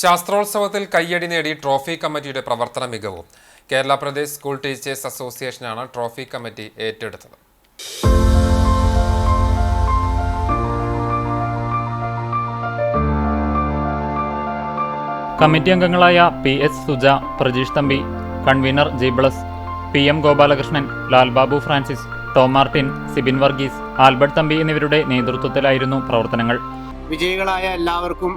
ശാസ്ത്രോത്സവത്തിൽ കയ്യടി നേടി ട്രോഫി കമ്മിറ്റിയുടെ പ്രവർത്തന മികവും. കേരള പ്രദേശ് സ്കൂൾ ടീച്ചേഴ്സ് അസോസിയേഷനാണ് ട്രോഫി കമ്മിറ്റി ഏറ്റെടുത്തത്. കമ്മിറ്റി അംഗങ്ങളായ P S Suja Prajeesh Thampi convener ജിബ്ലസ് P M Gopalakrishnan Lalbabu Francis Tom Martin Sibin Varghese Albert Thampi എന്നിവരുടെ നേതൃത്വത്തിലായിരുന്നു പ്രവർത്തനങ്ങൾ. വിജയികളായ എല്ലാവർക്കും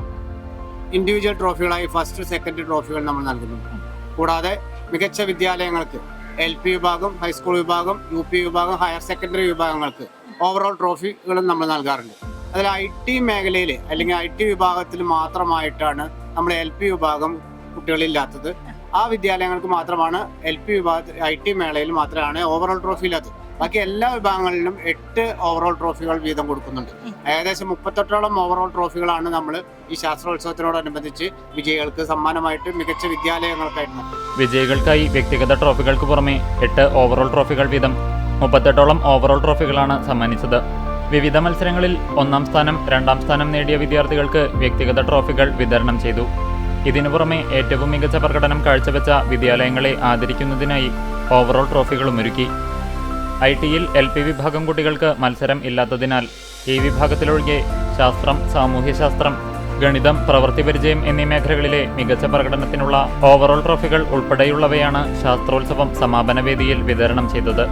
ഇൻഡിവിജ്വൽ ട്രോഫികളായി ഫസ്റ്റ് സെക്കൻഡ് ട്രോഫികൾ നമ്മൾ നൽകുന്നുണ്ട്. കൂടാതെ മികച്ച വിദ്യാലയങ്ങൾക്ക് എൽ പി വിഭാഗം ഹൈസ്കൂൾ വിഭാഗം യു പി വിഭാഗം ഹയർ സെക്കൻഡറി വിഭാഗങ്ങൾക്ക് ഓവറോൾ ട്രോഫികളും നമ്മൾ നൽകാറുണ്ട്. അതിൽ ഐ ടി മേഖലയിൽ അല്ലെങ്കിൽ ഐ ടി വിഭാഗത്തിൽ മാത്രമായിട്ടാണ് നമ്മൾ എൽ പി വിഭാഗം കുട്ടികളില്ലാത്തത്. ആ വിദ്യാലയങ്ങൾക്ക് മാത്രമാണ് എൽ പി വിഭാഗത്തിൽ ഐ ടി മേളയിൽ മാത്രമാണ് ഓവറോൾ ട്രോഫി ഇല്ലാത്തത്. ബാക്കി എല്ലാ വിഭാഗങ്ങളിലും എട്ട് ഓവറോൾ ട്രോഫികൾ വീതം കൊടുക്കുന്നുണ്ട്. ഏകദേശം മുപ്പത്തെട്ടോളം ഓവറോൾ ട്രോഫികളാണ് നമ്മൾ ഈ ശാസ്ത്രോത്സവത്തിനോടനുബന്ധിച്ച് വിജയികൾക്ക് സമ്മാനമായിട്ട് മികച്ച വിദ്യാലയങ്ങൾക്കായിരുന്നു. വിജയികൾക്കായി വ്യക്തിഗത ട്രോഫികൾക്ക് പുറമെ എട്ട് ഓവറോൾ ട്രോഫികൾ വീതം മുപ്പത്തെട്ടോളം ഓവറോൾ ട്രോഫികളാണ് സമ്മാനിച്ചത്. വിവിധ മത്സരങ്ങളിൽ ഒന്നാം സ്ഥാനം രണ്ടാം സ്ഥാനം നേടിയ വിദ്യാർത്ഥികൾക്ക് വ്യക്തിഗത ട്രോഫികൾ വിതരണം ചെയ്തു. ഇതിനു പുറമെ ഏറ്റവും മികച്ച പ്രകടനം കാഴ്ചവെച്ച വിദ്യാലയങ്ങളെ ആദരിക്കുന്നതിനായി ഓവറോൾ ട്രോഫികളും ഒരുക്കി. ഐ ടിയിൽ എൽ പി വിഭാഗം കുട്ടികൾക്ക് മത്സരം ഇല്ലാത്തതിനാൽ ഈ വിഭാഗത്തിലൊഴികെ ശാസ്ത്രം സാമൂഹ്യശാസ്ത്രം ഗണിതം പ്രവൃത്തി പരിചയം എന്നീ മേഖലകളിലെ മികച്ച പ്രകടനത്തിനുള്ള ഓവറോൾ ട്രോഫികൾ ഉൾപ്പെടെയുള്ളവയാണ് ശാസ്ത്രോത്സവം സമാപന വേദിയിൽ വിതരണം ചെയ്തത്.